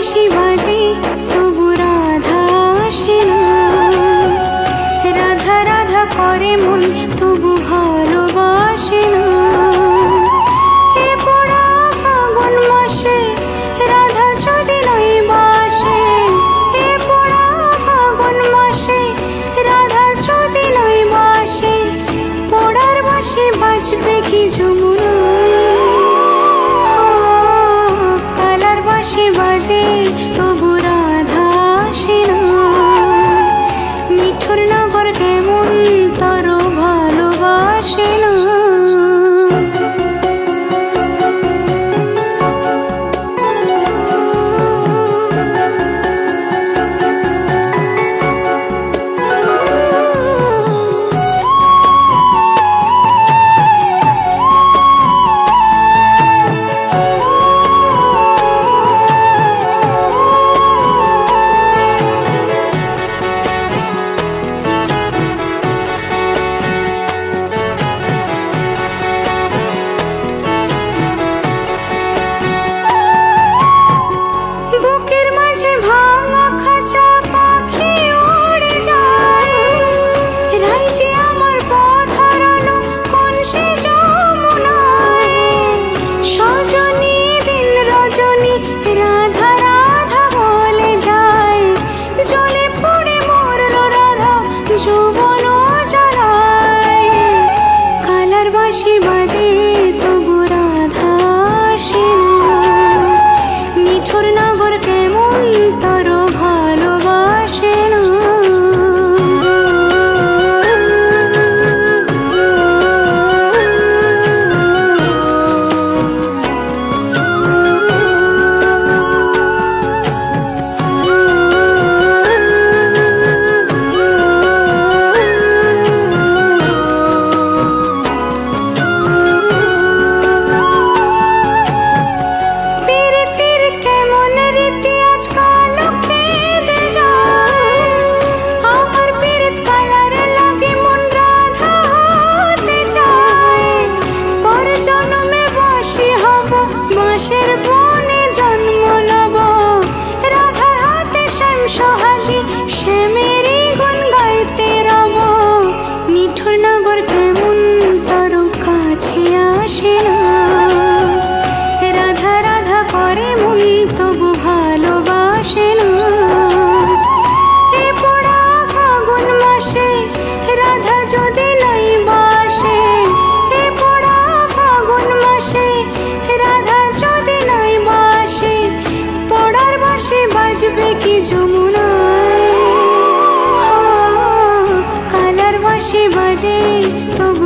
বাঁশি বাজে রাধা আসে না রাধা রাধা করে মন তবু ভালোবাসে না যমুনায় কালার বাসে বাজে তবু